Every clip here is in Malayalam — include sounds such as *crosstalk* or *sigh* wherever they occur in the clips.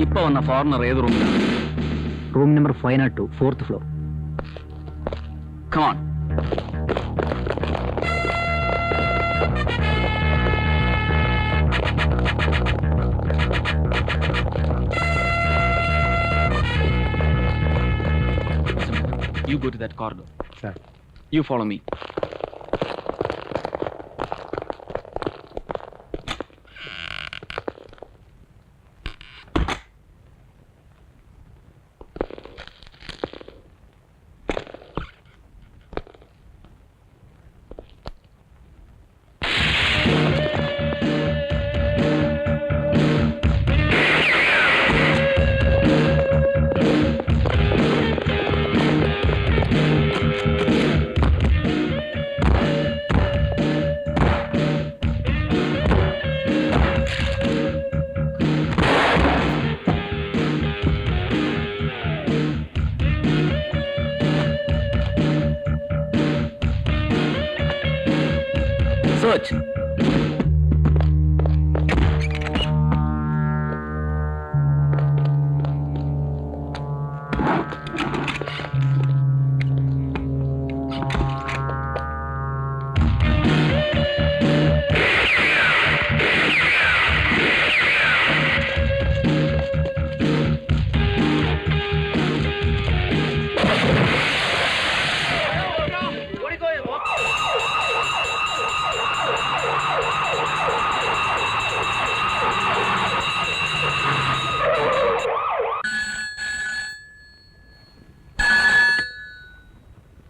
ഇപ്പൊ വന്ന ഫോറിനർ ഏത് റൂമിലാണ് room number five naught two fourth floor come on You go to that corridor. Sir. You follow me.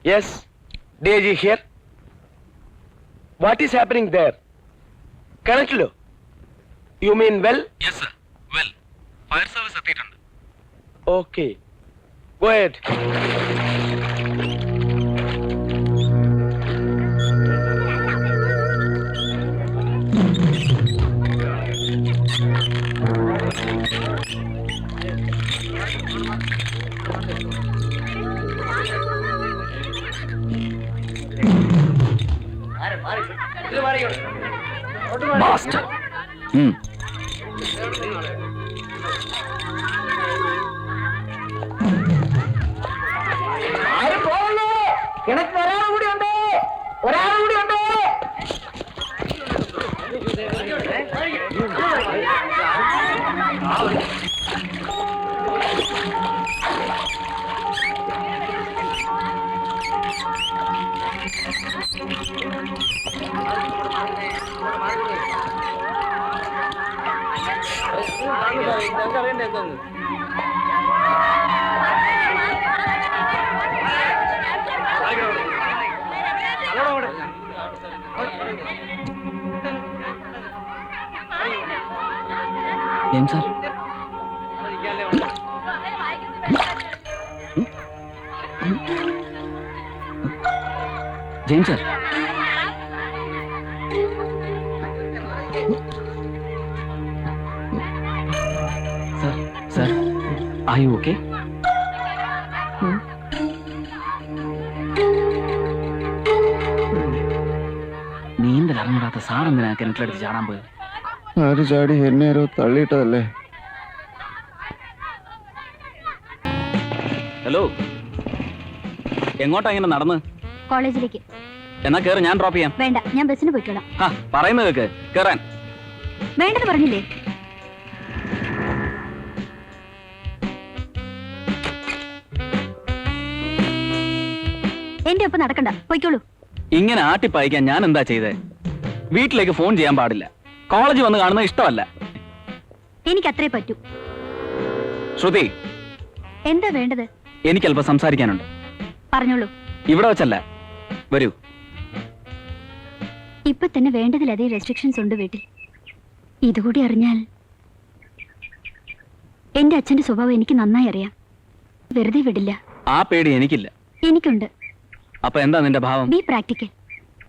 Yes Daisy here what is happening there కరెంట్లో you mean well yes sir well fire service ఎత్తిటండి okay go ahead കിണറ്റിൽ ഒരാൾ കൂടി ഉണ്ട്. ഒരാൾ കൂടി ఏం sir Jain sir sir Are you okay? Hmm? നീന്തൽ അറിഞ്ഞൂടാത്ത സാറെന്തിനാ കിണറ്റിലെടുത്ത് ചാടാൻ പോയത്? ആര് ചാടി? എന്നെ ആരോ തള്ളിയിട്ടതല്ലേ? ഹലോ എങ്ങോട്ടാ ഇങ്ങനെ നടന്ന്? കോളേജിലേക്ക്. എന്നാ കേറ് ഞാൻ ഡ്രോപ്പ് ചെയ്യാം. വേണ്ട ഞാൻ ബസ്സിന് പോയിക്കോളാം ആ പറയുന്നത് കേക്ക് കേറാൻ. വേണ്ടെന്ന് പറഞ്ഞില്ലേ? എന്റെ ഒപ്പം നടക്കണ്ട. പോയിക്കോളൂ. ഇങ്ങനെ ആട്ടിപ്പായിക്കാൻ ഞാൻ എന്താ ചെയ്തേ? വീട്ടിലേക്ക് ഫോൺ ചെയ്യാൻ പാടില്ല. കോളേജ് വന്ന് കാണുന്നത് ഇഷ്ടമല്ല. എനിക്ക് അത്രേ പറ്റൂ. ശ്രുതി. എന്താ വേണ്ടത്? എനിക്ക് അല്പം സംസാരിക്കാനുണ്ട്. പറഞ്ഞോളൂ. ഇവിടെ വെച്ചല്ല. വരൂ. ഇപ്പൊ തന്നെ വേണ്ടതിലധികം റെസ്ട്രിക്ഷൻസ് ഉണ്ട് വീട്ടിൽ. ഇതുകൂടി അറിഞ്ഞാൽ എന്റെ അച്ഛന്റെ സ്വഭാവം എനിക്ക് നന്നായി അറിയാം. വെറുതെ വിടില്ല. ആ പേടി എനിക്കില്ല. എനിക്കുണ്ട്. അപ്പൊ എന്താ നിന്റെ ഭാവം? ബി പ്രാക്ടിക്കൽ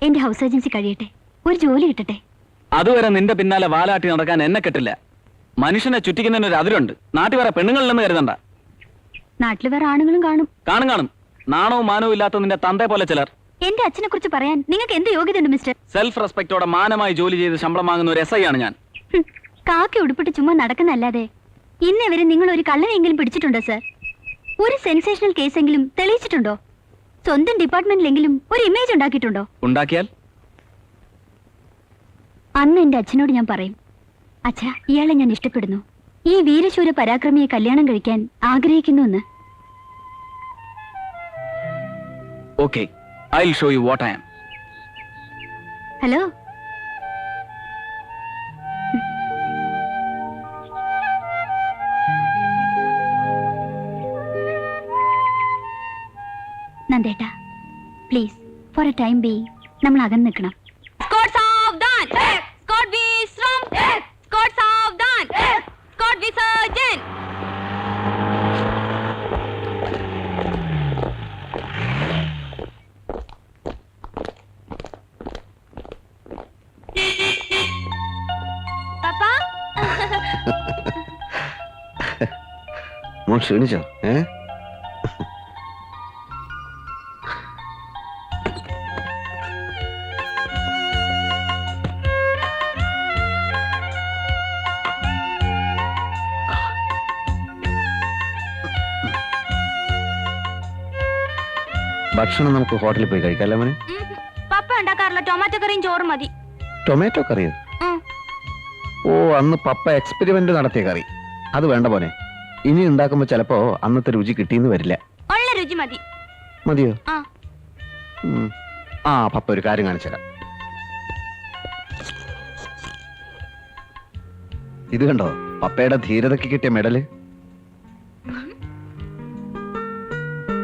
എന്റെ ഹൗസ് ഏജൻസി കഴിയട്ടെ. ഒരു ജോലി കിട്ടട്ടെ. അതുവരെ നിന്റെ പിന്നാലെ വാലാട്ടി നടക്കാൻ എന്നെ കെട്ടില്ല. മനുഷ്യനെ ചുറ്റിക്കുന്നതിന് ഒരു അതിരുണ്ട്. നാട്ടിൽ വേറെ പെണ്ണുങ്ങളിലെന്ന് കരുതണ്ട. നാട്ടിൽ വേറെ ആണുങ്ങളും കാണും. കാണും കാണും. നാണവും മാനവും ഇല്ലാത്ത നിന്റെ തന്തേ പോലെ ചിലർ. എന്റെ അച്ഛനെ കുറിച്ച് പറയാൻ നിങ്ങൾക്ക് എന്ത് യോഗ്യതയുണ്ട് മിസ്റ്റർ സെൽഫ് റെസ്പെക്ടോടെ മാനമായി ജോലി ചെയ്ത് ശമ്പളം വാങ്ങുന്ന ഒരു എസ് ഐ ആണ് ഞാൻ. ഹും, കാക്കി ഉടുപ്പിട്ട് ചുമ്മാ നടക്കുന്നല്ലാതെ ഇന്നേവരെ നിങ്ങൾ ഒരു കള്ളനെങ്കിലും പിടിച്ചിട്ടുണ്ടോ സർ ഒരു സെൻസേഷണൽ കേസെങ്കിലും തെളിയിച്ചിട്ടുണ്ടോ? സ്വന്തം ഡിപ്പാർട്ട്മെന്റിലെങ്കിലും ഒരു ഇമേജ് ഉണ്ടാക്കിയിട്ടുണ്ടോ? ഉണ്ടാക്കിയാൽ? അന്ന് എന്റെ അച്ഛനോട് ഞാൻ പറയും അച്ഛാ ഇയാളെ ഞാൻ ഇഷ്ടപ്പെടുന്നു. ഈ വീരശൂര പരാക്രമിയെ കല്യാണം കഴിക്കാൻ ആഗ്രഹിക്കുന്നു എന്ന്. Okay I will show you what I am hello നന്ദേട്ടാ please for a time be നമ്മൾ അകന്ന് നിൽക്കണം Scott സാവധാൻ Scott ഭക്ഷണം നമുക്ക് ഹോട്ടലിൽ പോയി കഴിക്കാമല്ലോ മോനെ? പപ്പ ഉണ്ടാക്കാറില്ല ടൊമാറ്റോ കറിയും ചോറും മതി. ടൊമാറ്റോ കറിയോ. ഓ അന്ന് പപ്പ എക്സ്പെരിമെന്റ് നടത്തിയ കറി. അത് വേണ്ട പോനെ ഇനി ഉണ്ടാക്കുമ്പോ ചിലപ്പോ അന്നത്തെ രുചി കിട്ടിയെന്ന് വരില്ല. ഉള്ള രുചി മതി. മതിയോ? ആ. പപ്പ ഒരു കാര്യം കാണിച്ചുതരാം ഇത് കണ്ടോ? പപ്പയുടെ ധീരതയ്ക്ക് കിട്ടിയ മെഡൽ.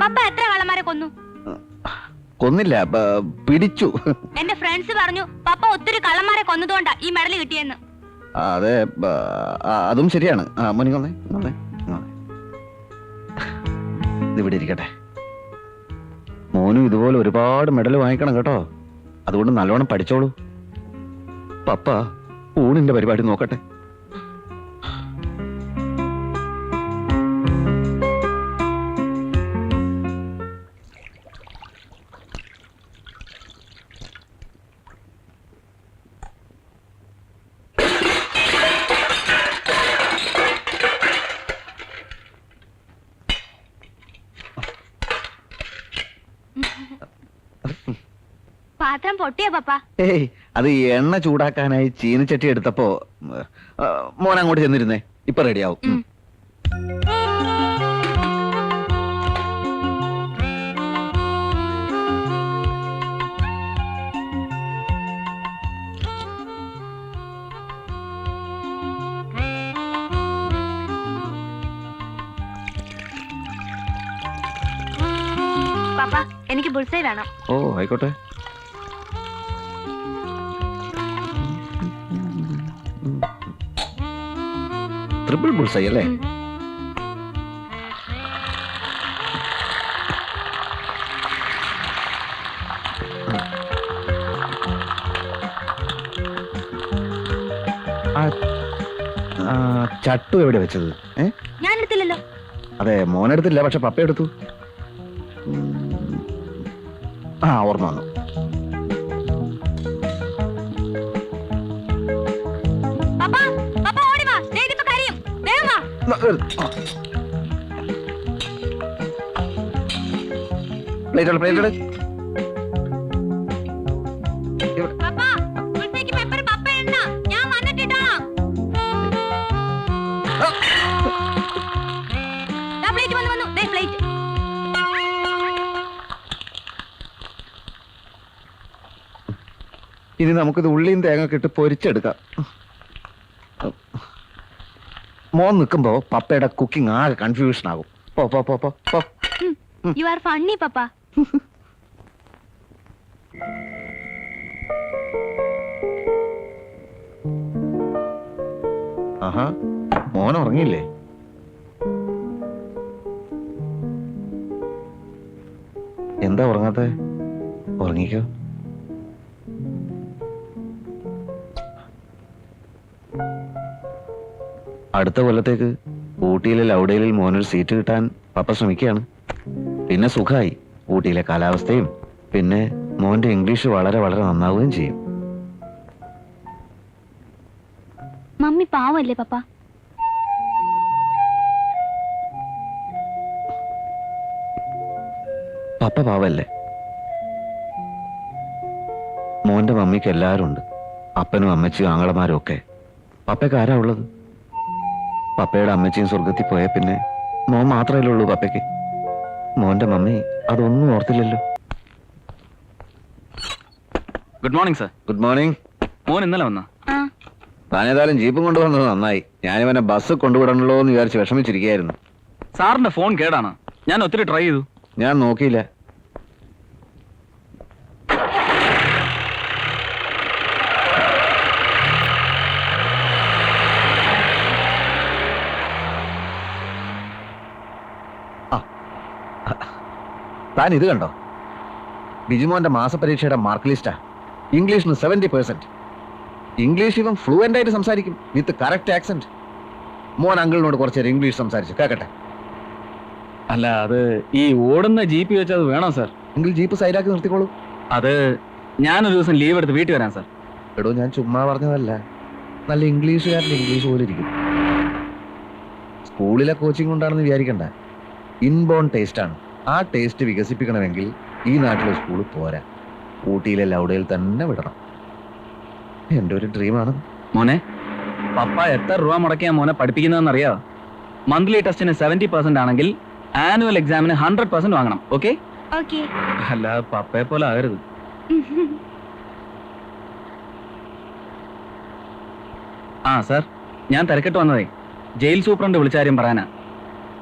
പപ്പ എത്ര കള്ളന്മാരെ കൊന്നു? കൊന്നില്ല പിടിച്ചു. എന്റെ ഫ്രണ്ട്സ് പറഞ്ഞു പപ്പ ഒത്തിരി കള്ളന്മാരെ കൊന്നതുകൊണ്ടാ ഈ മെഡൽ കിട്ടിയെന്ന്. അതെ അതും ശരിയാണ്. ഇതിവിടെ ഇരിക്കട്ടെ. മോനും ഇതുപോലെ ഒരുപാട് മെഡൽ വാങ്ങിക്കണം കേട്ടോ. അതുകൊണ്ട് നല്ലോണം പഠിച്ചോളൂ. പപ്പ ഊണിന്റെ പരിപാടി നോക്കട്ടെ. പാത്രം പൊട്ടിയോ പപ്പ? ഏയ് അത് എണ്ണ ചൂടാക്കാനായി ചീനച്ചട്ടി എടുത്തപ്പോ മോൻ അങ്ങോട്ട് ചെന്നിരുന്നേ. ഇപ്പൊ റെഡിയാവും. എനിക്ക് ബുൾസൈ വേണം. ഓ ആയിക്കോട്ടെ. ട്രിപ്പിൾ ബുൾസൈ അല്ലേ? ചട്ടു എവിടെ വെച്ചത്? ഞാൻ എടുത്തില്ലല്ലോ അതെ മോനെടുത്തില്ല പക്ഷെ പപ്പ എടുത്തു ആ ഓർമ്മ വന്നു. പ്ലേറ്റ് ഇനി നമുക്കിത് ഉള്ളിയും തേങ്ങ ഇട്ട് പൊരിച്ചെടുക്കാം. മോൻ നിൽക്കുമ്പോ പപ്പയുടെ കുക്കിംഗ് ആകെ കൺഫ്യൂഷൻ ആകും. പോ പോ പോ പോ പോ. You are funny papa. ആഹാ മോൻ ഉറങ്ങിയില്ലേ? എന്താ ഉറങ്ങാത്ത? ഉറങ്ങിക്കോ. അടുത്ത കൊല്ലത്തേക്ക് ഊട്ടിയിലെ ലൗഡയിലിൽ മോനൊരു സീറ്റ് കിട്ടാൻ പപ്പ ശ്രമിക്കുകയാണ്. പിന്നെ സുഖമായി ഊട്ടിയിലെ കാലാവസ്ഥയും പിന്നെ മോന്റെ ഇംഗ്ലീഷ് വളരെ വളരെ നന്നാവുകയും ചെയ്യും. മമ്മി പാവല്ലേ പപ്പ? പപ്പ പാവല്ലേ? മോന്റെ മമ്മിക്ക് എല്ലാവരും ഉണ്ട് അപ്പനും അമ്മച്ചിയും ആങ്ങളമാരും ഒക്കെ. പപ്പയ്ക്ക് ആരാ ഉള്ളത്? പപ്പയുടെ അമ്മച്ചിയും സ്വർഗത്തിൽ പോയ പിന്നെ മോൻ മാത്രമല്ലേ ഉള്ളൂ പപ്പയ്ക്ക്. മോന്റെ മമ്മി അതൊന്നും ഓർത്തില്ലല്ലോ. Good morning sir good morning മോൻ ഇന്നലെ വന്ന? ആ. താനേതായാലും ജീപ്പും കൊണ്ടുവന്നത് നന്നായി. ഞാനിവനെ ബസ് കൊണ്ടുവിടണല്ലോ എന്ന് വിചാരിച്ച് വിഷമിച്ചിരിക്കുകയായിരുന്നു. സാറിന്റെ ഫോൺ കേടാണ്. ഞാൻ ഒത്തിരി ട്രൈ ചെയ്തു. ഞാൻ നോക്കിയില്ല ആ. താൻ ഇത് കണ്ടോ? ബിജുമോന്റെ മാസപരീക്ഷയുടെ മാർക്ക് ലിസ്റ്റാ. ഇംഗ്ലീഷിന് സെവന്റി പെർസെന്റ് ഇംഗ്ലീഷ് ഇവൻ ഫ്ലുവന്റ് ആയിട്ട് സംസാരിക്കും വിത്ത് കറക്റ്റ് ആക്സെന്റ് മോൻ അങ്കിളിനോട് കുറച്ച് നേരം ഇംഗ്ലീഷ് സംസാരിച്ചു. കേക്കട്ടെ? അല്ല അത് ഈ ഓടുന്ന ജീപ്പ് വെച്ച് അത് വേണം സാർ എങ്കിൽ ജീപ്പ് സൈഡാക്കി നിർത്തിക്കോളൂ. അത് ഞാനൊരു ദിവസം ലീവ് എടുത്ത് വീട്ടിൽ വരാം സാർ എടോ ഞാൻ ചുമ്മാ പറഞ്ഞതല്ല. നല്ല ഇംഗ്ലീഷുകാരന്റെ ഇംഗ്ലീഷ് പോലെ ഇരിക്കും. സ്കൂളിലെ കോച്ചിങ് കൊണ്ടാണെന്ന് വിചാരിക്കണ്ട. ഇൻബോൺ ടേസ്റ്റ് ആണ്. ആ ടേസ്റ്റ് വികസിപ്പിക്കണമെങ്കിൽ ഈ നാട്ടിലെ സ്കൂൾ പോരാ. ഊട്ടിയിലെ ലൗഡയിൽ തന്നെ വിടണം. എന്റെ ഒരു ഡ്രീമാണ് മോനെ പപ്പ എത്ര രൂപ മുടക്കിയാ മോനെ പഠിപ്പിക്കുന്നതെന്ന് അറിയാ മന്ത്ലി ടെസ്റ്റിന് സെവന്റി പെർസെന്റ് ആണെങ്കിൽ ആനുവൽ എക്സാമിന് ഹൺഡ്രഡ് പെർസെന്റ് വാങ്ങണം ഓക്കെ ഓക്കെ അല്ല പപ്പയെ പോലെ ആകരുത്. ആ സർ ഞാൻ തിരക്കിട്ട് വന്നതേ. ജയിൽ സൂപ്രണ്ട് വിളിച്ചാരും പറയാനാ.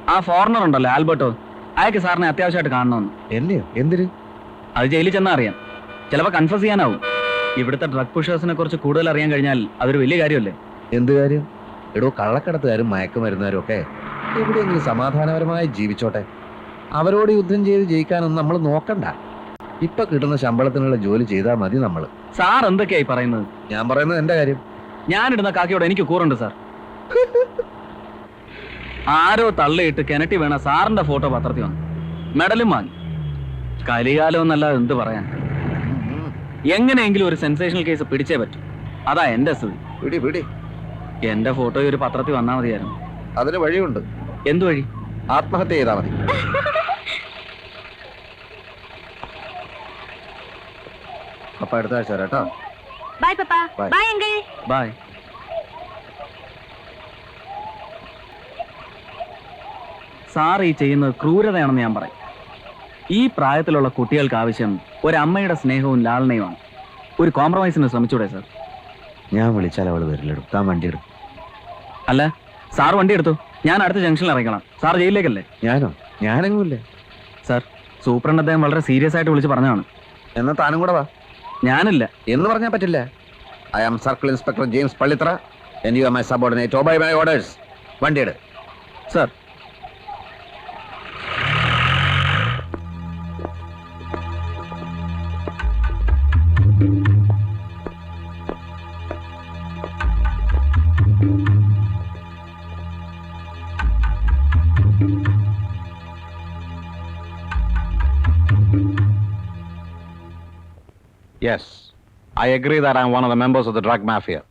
ആ ഫോറിനർ ഉണ്ടല്ലോ ആൽബർട്ടോ? അയാൾക്ക് സാറിനെ അത്യാവശ്യമായിട്ട് കാണണമെന്ന്. എന്നെയോ? എന്തിന്? അത് ജയിലിൽ ചെന്നാ അറിയാം. ചിലപ്പോൾ കൺഫ്യൂസ് ചെയ്യാനാവും. ഇവിടുത്തെ ഡ്രഗ് പുഷേഴ്സിനെ കുറിച്ച് കൂടുതൽ അറിയാൻ കഴിഞ്ഞാൽ അതൊരു വലിയ കാര്യമല്ലേ? എന്ത് കാര്യം? എടോ കള്ളക്കടത്തുകാരും മയക്കുമരുന്നുകാരും ഒക്കെ എവിടെയെങ്കിലും സമാധാനപരമായി ജീവിച്ചോട്ടെ. അവരോട് യുദ്ധം ചെയ്ത് ജയിക്കാനൊന്നും നമ്മൾ നോക്കണ്ട. ഇപ്പൊ കിട്ടുന്ന ശമ്പളത്തിനുള്ള ജോലി ചെയ്താൽ മതി നമ്മൾ സാർ എന്തൊക്കെയായി പറയുന്നത്? ഞാൻ പറയുന്നത് എന്റെ കാര്യം. ഞാനിടുന്ന കാക്കയോട് എനിക്ക് കൂറുണ്ട് സാർ. *laughs* ആരോ തള്ളിയിട്ട് കിണറ്റി വേണ സാറിന്റെ ഫോട്ടോ പത്രത്തിൽ വന്നു. മെഡലും വാങ്ങി. കലികാലം എന്നല്ലാതെ എന്ത് പറയാൻ? എങ്ങനെയെങ്കിലും ഒരു സെൻസേഷണൽ കേസ് പിടിച്ചേ പറ്റൂ. അതാ എന്റെ സ്ഥിതി പിടി പിടി. എന്റെ ഫോട്ടോ ഒരു പത്രത്തിൽ വന്നാൽ മതിയായിരുന്നു. അതിന് വഴിയുണ്ട്. എന്ത് വഴി? ആത്മഹത്യ ചെയ്താൽ മതി. അപ്പൊ അടുത്ത ആഴ്ച വരാം കേട്ടോ. Bye papa bye. Bye uncle bye sir ഈ ചെയ്യുന്നത് ക്രൂരതയാണെന്ന് ഞാൻ പറയും. ഈ പ്രായത്തിലുള്ള കുട്ടികൾക്ക് ആവശ്യം ഒരമ്മയുടെ സ്നേഹവും ലാളനയുമാണ്. ഒരു കോംപ്രമൈസിന് ശ്രമിച്ചൂടെ സാർ ഞാൻ വിളിച്ചാൽ അവൾ വരില്ലടും താൻ വണ്ടി എടുക്കും. അല്ല സാർ വണ്ടി എടുത്തു. ഞാൻ അടുത്ത ജംഗ്ഷനിൽ ഇറങ്ങണം. സാർ ജയിലിലേക്കല്ലേ? ഞാനോ? ഞാനെങ്ങുമില്ല? സാർ സൂപ്രണ്ട് അദ്ദേഹം വളരെ സീരിയസ് ആയിട്ട് വിളിച്ച് പറഞ്ഞതാണ്. എന്നാ താനും കൂടെ വാ. ഞാനില്ല. എന്ന് പറഞ്ഞാൽ പറ്റില്ല. I am circle inspector James Pallithra and you am I subordinate obey my orders വണ്ടി എടു sir Yes, I agree that I'm one of the members of the drug mafia.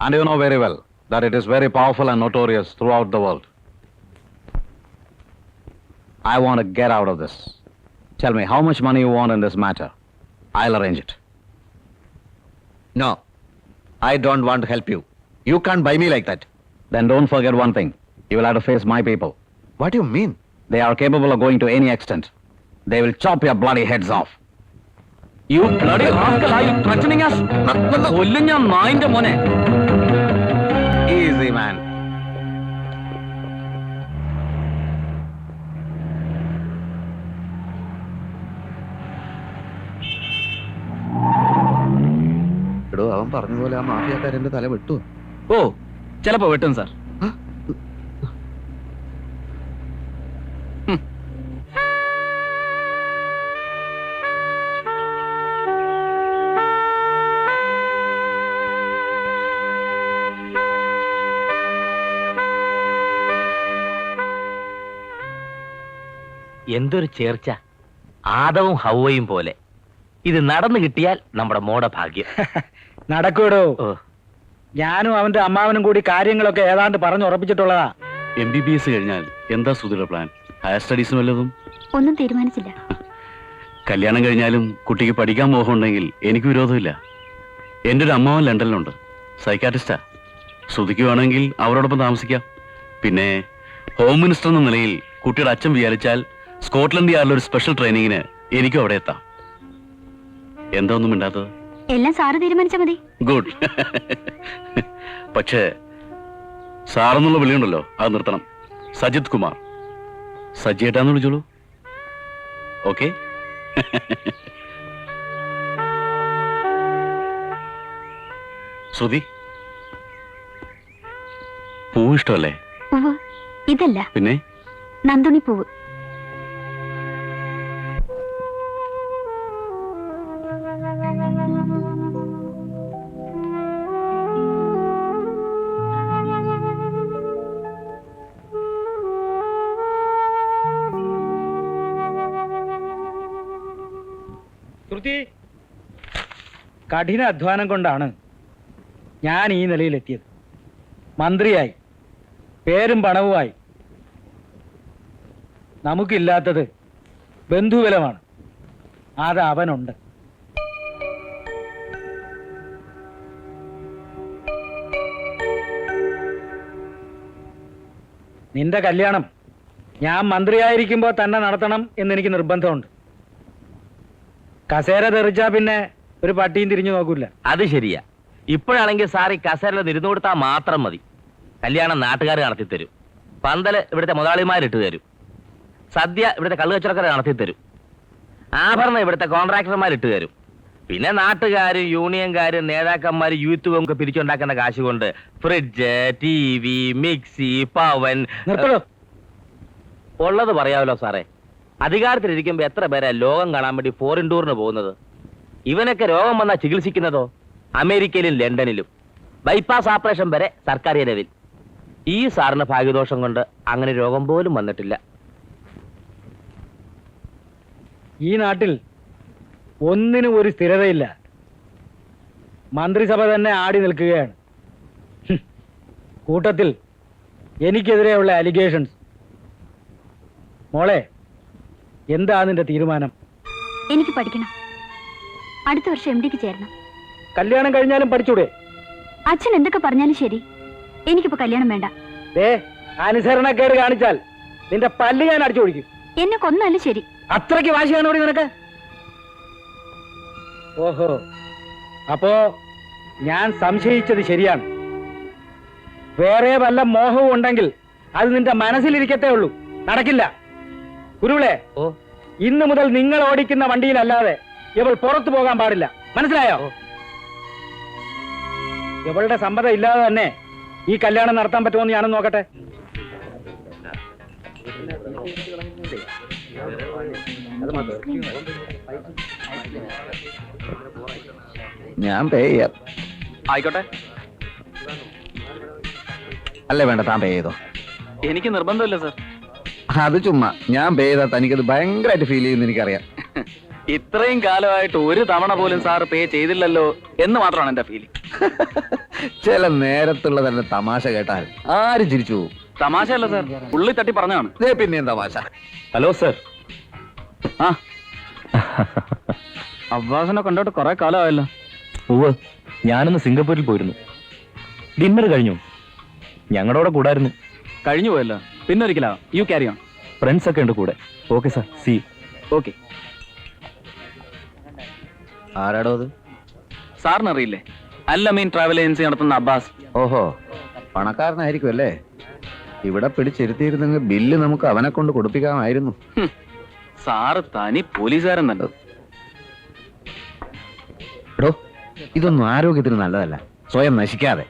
And you know very well that it is very powerful and notorious throughout the world. I want to get out of this. Tell me, how much money you want in this matter? I'll arrange it. No, I don't want to help you. You can't buy me like that. Then don't forget one thing. You will have to face my people. What do you mean? They are capable of going to any extent. They will chop your bloody heads off. You bloody rascal are you threatening us? കൊല്ലും ഞാൻ നായിന്റെ മോനെ. ഈസി മാൻ എടോ അവൻ പറഞ്ഞ പോലെ ആ മാഫിയാക്കാരന്റെ തല വെട്ടു ഓ ചിലപ്പോ വെട്ടും സാർ എന്തൊരു ചേർച്ച. ആദവും ഹൗവയും പോലെ. ഇത് നടന്നു കിട്ടിയാൽ നമ്മുടെ മോടെ ഭാഗ്യം. *laughs* നടക്കൂടോ? ഞാനും അവന്റെ അമ്മാവനും കൂടി കാര്യങ്ങളൊക്കെ ഏതാണ്ട് പറഞ്ഞു ഉറപ്പിച്ചിട്ടുള്ളതാ. എം ബി ബി എസ് കഴിഞ്ഞാൽ എന്താ സുധിയുടെ പ്ലാൻ ഹയർ സ്റ്റഡീസ് വല്ലതും? ഒന്നും തീരുമാനിച്ചില്ല. *laughs* കല്യാണം കഴിഞ്ഞാലും കുട്ടിക്ക് പഠിക്കാൻ മോഹമുണ്ടെങ്കിൽ എനിക്ക് വിരോധമില്ല. എന്റെ ഒരു അമ്മാവൻ ലണ്ടനിലുണ്ട്. സൈക്കാട്രിസ്റ്റാ സുധിക്ക് വേണമെങ്കിൽ അവരോടൊപ്പം താമസിക്കാം. പിന്നെ ഹോം മിനിസ്റ്റർ എന്ന നിലയിൽ കുട്ടിയുടെ അച്ഛൻ വിചാരിച്ചാൽ സ്കോട്ട്ലൻഡ് യാർഡിൽ ഒരു സ്പെഷ്യൽ ട്രെയിനിങ്ങിന് എനിക്കും അവിടെ എത്താം. എന്താ ഒന്നും മിണ്ടാത്തത്? എല്ലാം സാറ് തീരുമാനിച്ചാ മതി. ഗുഡ് പക്ഷേ സാറെന്നുള്ള വിളിയുണ്ടല്ലോ അത് നിർത്തണം. സജിത് കുമാർ. സജിയേട്ടാന്ന് വിളിച്ചോളൂ. ഓക്കെ ശ്രുതി? പൂ ഇഷ്ടമല്ലേ? പൂവ്. ഇതല്ല. പിന്നെ? നന്ദുണി പൂവ്. ശ്രുതി കഠിന അധ്വാനം കൊണ്ടാണ് ഞാൻ ഈ നിലയിലെത്തിയത്. മന്ത്രിയായി പേരും പണവുമായി. നമുക്കില്ലാത്തത് ബന്ധുബലമാണ്. അത് അവനുണ്ട്. നിന്റെ കല്യാണം ഞാൻ മന്ത്രിയായിരിക്കുമ്പോൾ തന്നെ നടത്തണം എന്നെനിക്ക് നിർബന്ധമുണ്ട്. കസേര തെറിച്ചാ പിന്നെ ഒരു പട്ടിയും തിരിഞ്ഞു നോക്കൂല. അത് ശരിയാ. ഇപ്പോഴാണെങ്കിൽ സാർ ഈ കസേരയിൽ ഇരുന്നു കൊടുത്താൽ മാത്രം മതി. കല്യാണം നാട്ടുകാർ നടത്തി തരും. പന്തൽ ഇവിടുത്തെ മുതലാളിമാരിട്ട് തരും. സദ്യ ഇവിടുത്തെ കള്ളുകച്ചറക്കാർ നടത്തി തരും. ആഭരണം ഇവിടുത്തെ കോൺട്രാക്ടർമാരിട്ട് തരും. പിന്നെ നാട്ടുകാരും യൂണിയൻകാരും നേതാക്കന്മാരും യൂത്ത് ഒക്കെ പിരിച്ചുണ്ടാക്കുന്ന കാശ് കൊണ്ട് ഫ്രിഡ്ജ് ടി വി മിക്സി പവൻ ഉള്ളത് പറയാമല്ലോ സാറേ. അധികാരത്തിലിരിക്കുമ്പോ എത്ര പേരെ ലോകം കാണാൻ വേണ്ടി ഫോറിൻ ടൂറിന് പോകുന്നത്? ഇവനൊക്കെ രോഗം വന്നാൽ ചികിത്സിക്കുന്നതോ? അമേരിക്കയിലും ലണ്ടനിലും. ബൈപ്പാസ് ഓപ്പറേഷൻ വരെ സർക്കാർ ചെലവിൽ ഈ സാറിന് ഭാഗ്യദോഷം കൊണ്ട് അങ്ങനെ രോഗം പോലും വന്നിട്ടില്ല. ഈ നാട്ടിൽ ഒന്നിനും ഒരു സ്ഥിരതയില്ല. മന്ത്രിസഭ തന്നെ ആടി നിൽക്കുകയാണ്. കൂട്ടത്തിൽ എനിക്കെതിരെയുള്ള അലിഗേഷൻസ് മോളെ എന്താ നിന്റെ തീരുമാനം? എനിക്ക് പഠിക്കണം. അടുത്ത വർഷം എം ഡിക്ക് ചേരണം. കല്യാണം കഴിഞ്ഞാലും പഠിച്ചൂടെ? അച്ഛൻ എന്തൊക്കെ പറഞ്ഞാലും ശരി. എനിക്കിപ്പോ കല്യാണം വേണ്ട. ദേ അനുസരണക്കേട് കാണിച്ചാൽ നിന്റെ പല്ല് ഞാൻ അടിച്ചു ഓടിക്കും എന്നെ കൊന്നാലും ശരി. അത്രയ്ക്ക് വാശിയാണ് ഇവിടെ നിനക്ക്? ഓഹോ. അപ്പോ ഞാൻ സംശയിച്ചത് ശരിയാണ്. വേറെ വല്ല മോഹവും ഉണ്ടെങ്കിൽ അത് നിന്റെ മനസ്സിലിരിക്കത്തേ ഉള്ളൂ. നടക്കില്ല. കുരുവിളെ ഓ. ഇന്ന് മുതൽ നിങ്ങൾ ഓടിക്കുന്ന വണ്ടിയിലല്ലാതെ ഇവൾ പുറത്തു പോകാൻ പാടില്ല. മനസ്സിലായോ? ഇവളുടെ സമ്മതം ഇല്ലാതെ തന്നെ ഈ കല്യാണം നടത്താൻ പറ്റുമോ എന്ന് ഞാനും നോക്കട്ടെ. ഞാൻ പേ ചെയ്യാം. ആയിക്കോട്ടെ. അല്ലേ വേണ്ട താൻ പേ ചെയ്തോ? എനിക്ക് നിർബന്ധമില്ല സർ അത് ചുമ്മാ. ഞാൻ പേ ചെയ്താൽ തനിക്കത് ഭയങ്കരമായിട്ട് ഫീൽ ചെയ്യുന്ന എനിക്കറിയാം. ഇത്രയും കാലമായിട്ട് ഒരു തവണ പോലും സാർ പേ ചെയ്തില്ലല്ലോ എന്ന് മാത്രമാണ് എന്റെ ഫീലിംഗ് ചില നേരത്തുള്ള തന്നെ തമാശ കേട്ടാൽ ആര് ചിരിച്ചു പോകും? തമാശയല്ല സാർ. ഉള്ളി തട്ടി പറഞ്ഞതാണ്. ദേ പിന്നെയും തമാശ. Hello sir. ആ. അബ്ബാസിനെ കണ്ടോട്ട് കുറെ കാലമായല്ലോ. ഉവ് ഞാനൊന്ന് സിംഗപ്പൂരിൽ പോയിരുന്നു. ഡിന്നർ കഴിഞ്ഞു. ഞങ്ങളുടെ കൂടായിരുന്നു. കഴിഞ്ഞു പോയല്ലോ. പിന്നെ ഒരിക്കലാ യു ക്യാരി ഓൺ ഫ്രണ്ട്സ് ഒക്കെ ഉണ്ട് കൂടെ. ഓക്കെ സാർ സി ഓക്കെ ആരാടോ അത്? സാറിന് അറിയില്ലേ അല്ല മീൻ ട്രാവൽ ഏജൻസി നടത്തുന്ന അബ്ബാസ്. ഓഹോ. പണക്കാരനായിരിക്കും അല്ലേ? ഇവിടെ പിടിച്ചിരുത്തിയിരുന്നെങ്കിൽ ബില്ല് നമുക്ക് അവനെ കൊണ്ട് കൊടുപ്പിക്കാമായിരുന്നു. സാറ് തനി പോലീസുകാരൻ തന്നെ. എടോ ഇതൊന്നും ആരോഗ്യത്തിന് നല്ലതല്ല. സ്വയം നശിക്കാതെ.